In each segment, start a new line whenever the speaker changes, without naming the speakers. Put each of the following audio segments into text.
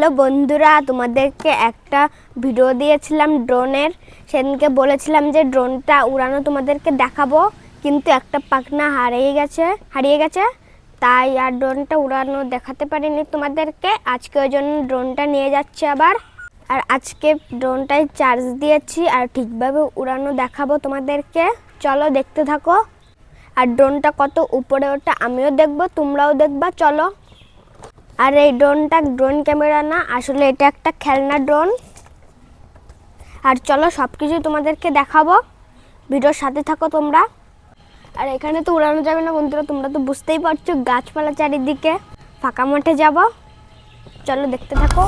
Hello বন্ধুরা, তোমাদেরকে একটা ভিডিও দিয়েছিলাম ড্রোনের। সেদিনকে বলেছিলাম যে ড্রোনটা উড়ানো তোমাদেরকে দেখাবো, কিন্তু একটা পাখনা হারিয়ে গেছে হারিয়ে গেছে। তাই আর ড্রোনটা উড়ানো দেখাতে পারিনি তোমাদেরকে। আজকে ওই জন্য ড্রোনটা নিয়ে যাচ্ছে আবার। আর আজকে ড্রোনটায় চার্জ দিয়েছি আর ঠিকভাবে উড়ানো দেখাবো তোমাদেরকে। চলো দেখতে থাকো। আর ড্রোনটা কত উপরে, ওটা আমিও দেখব, তোমরাও দেখবা, চলো। আর এই ড্রোনটা ড্রোন ক্যামেরা না, আসলে এটা একটা খেলনা ড্রোন। আর চলো সব কিছু তোমাদেরকে দেখাবো। ভিডিওর সাথে থাকো তোমরা। আর এখানে তো উড়ানো যাবে না বন্ধুরা, তোমরা তো বুঝতেই পারছ, গাছপালা চারিদিকে ফাঁকা মাঠে যাব। চলো দেখতে থাকো।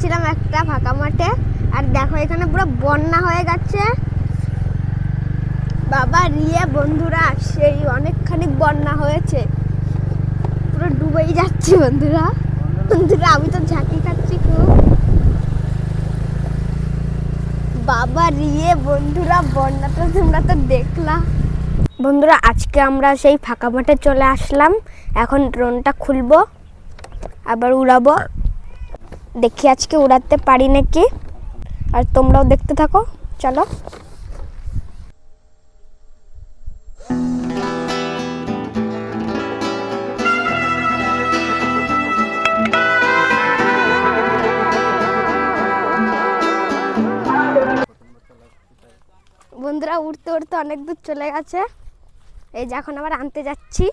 যাচ্ছিলাম একটা ফাঁকা মাঠে, আর দেখো এখানে পুরো বন্যা হয়ে গেছে। বাবা, রিয়ে, বন্ধুরা, সেই অনেকখানি বন্যা হয়েছে। পুরো ডুবেই যাচ্ছি বন্ধুরা। বন্ধুরা, আমি তো ঝাঁকি খাচ্ছি খুব। বাবা, রিয়ে, বন্ধুরা বন্যাটা তোমরা তো দেখলা। বন্ধুরা, আজকে আমরা সেই ফাঁকা মাঠে চলে আসলাম। এখন ড্রোনটা খুলবো, আবার উড়াবো। দেখি আজকে উড়াতে পারি নাকি? আর তোমরাও দেখতে থাকো, চলো। বন্ধুরা, উড়তে উড়তে অনেক দূর চলে গেছে। এই যে, এখন আবার আনতে যাচ্ছি।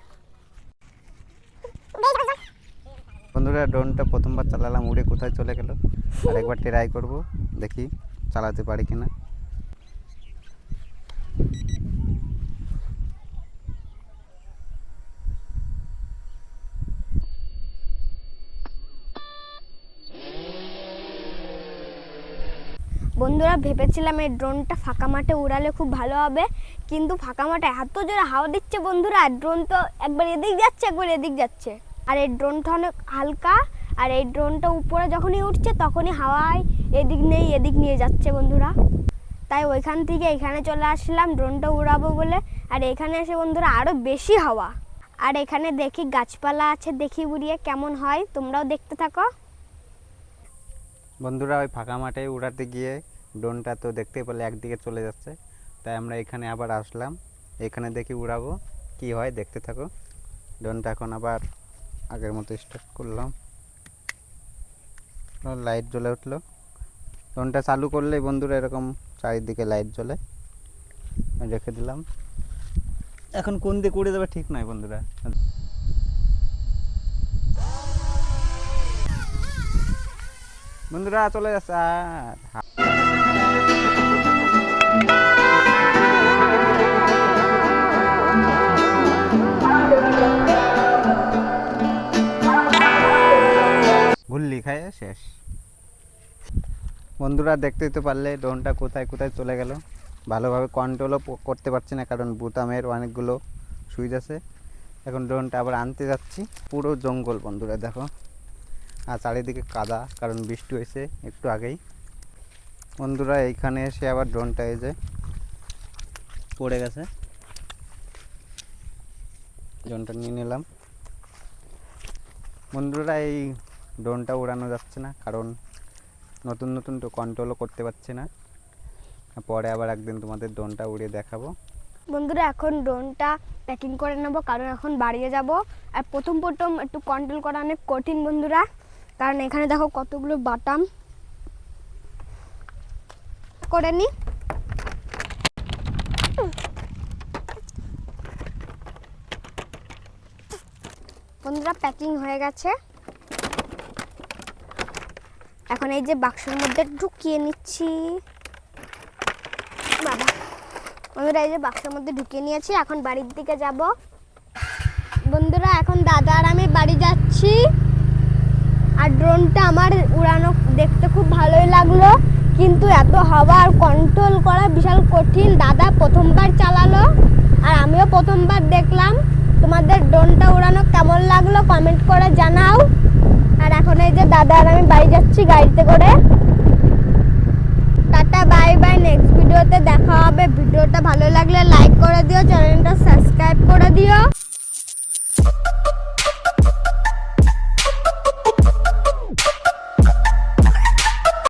বন্ধুরা, ড্রোনটা প্রথমবার চালালাম, উড়ে কোথায় চলে গেল? আরেকবার ট্রাই করব, দেখি চালাতে পারি কিনা।
বন্ধুরা, ভেবেছিলাম এই ড্রোনটা ফাঁকা মাঠে উড়ালে খুব ভালো হবে, কিন্তু ফাঁকা মাঠে এত জোরে হাওয়া দিচ্ছে বন্ধুরা ড্রোন তো একবার এদিক যাচ্ছে, একবার এদিক যাচ্ছে। আর এই ড্রোনটা অনেক হালকা, আর এই ড্রোনটা উপরে যখনই উঠছে তখনই হাওয়ায় এদিক নেই, এদিক নিয়ে যাচ্ছে বন্ধুরা। তাই ওইখান থেকে এখানে চলে আসলাম, ড্রোনটা উড়াবো বলে। আর এখানে এসে বন্ধুরা আরও বেশি হাওয়া। আর এখানে দেখি গাছপালা আছে, দেখি উড়িয়ে কেমন হয়, তোমরাও দেখতে থাকো।
বন্ধুরা, ওই ফাঁকা মাঠে উড়াতে গিয়ে ড্রোনটা তো দেখতে পেলে, একদিকে চলে যাচ্ছে। তাই আমরা এখানে আবার আসলাম। এখানে দেখি উড়াবো, কি হয় দেখতে থাকো। ড্রোনটা এখন আবার আগের মতো স্টার্ট করলাম। লাইট জ্বলে উঠল। ড্রোনটা চালু করলেই বন্ধুরা এরকম চারিদিকে লাইট জ্বলে। রেখে দিলাম। এখন কোন দিকে উড়ে যাবে ঠিক নয় বন্ধুরা। বন্ধুরা চলে যাচ্ছে। শেষ। বন্ধুরা দেখতেই তো পারলে, ড্রোনটা কোথায় কোথায় চলে গেল। ভালোভাবে কন্ট্রোলও করতে পারছি না, কারণ বুতামের অনেকগুলো সুইচ আছে। এখন ড্রোনটা আবার আনতে যাচ্ছি। পুরো জঙ্গল বন্ধুরা, দেখো। আর চারিদিকে কাদা, কারণ বৃষ্টি হয়েছে একটু আগেই। বন্ধুরা, এইখানে এসে আবার ড্রোনটা যে পড়ে গেছে। ড্রোনটা নিয়ে নিলাম। বন্ধুরা, এই ড্রোনটা উড়ানো যাচ্ছে না, কারণ নতুন নতুন তো কন্ট্রোলও করতে পারছি না। পরে আবার একদিন তোমাদের ড্রোনটা উড়িয়ে দেখাবো।
বন্ধুরা, এখন ড্রোনটা প্যাকিং করে নেব, কারণ এখন বাড়িয়ে যাব। আর প্রথম প্রথম একটু কন্ট্রোল করা অনেক কঠিন বন্ধুরা, কারণ এখানে দেখো কতগুলো বাটাম করে নি। বন্ধুরা প্যাকিং হয়ে গেছে। এখন এই যে বাক্সের মধ্যে ঢুকিয়ে নিচ্ছি। বাবা, বন্ধুরা, এই যে বাক্সের মধ্যে ঢুকিয়ে নিয়েছি, এখন বাড়ির দিকে যাব। বন্ধুরা, এখন দাদা আর আমি বাড়ি যাচ্ছি। আর ড্রোনটা আমার উড়ানো দেখতে খুব ভালোই লাগল, কিন্তু এত হাওয়া আর কন্ট্রোল করা বিশাল কঠিন। দাদা প্রথমবার চালালো, আর আমিও প্রথমবার দেখলাম। তোমাদের ড্রোনটা উড়ানো কেমন লাগল কমেন্ট করে জানাও। দাদা আর আমি বাড়ি যাচ্ছি গাড়িতে করে। Tata, bye bye. নেক্সট ভিডিওতে দেখা হবে। ভিডিওটা ভালো লাগলে লাইক করে দিও চ্যানেলটা সাবস্ক্রাইব করে দিও।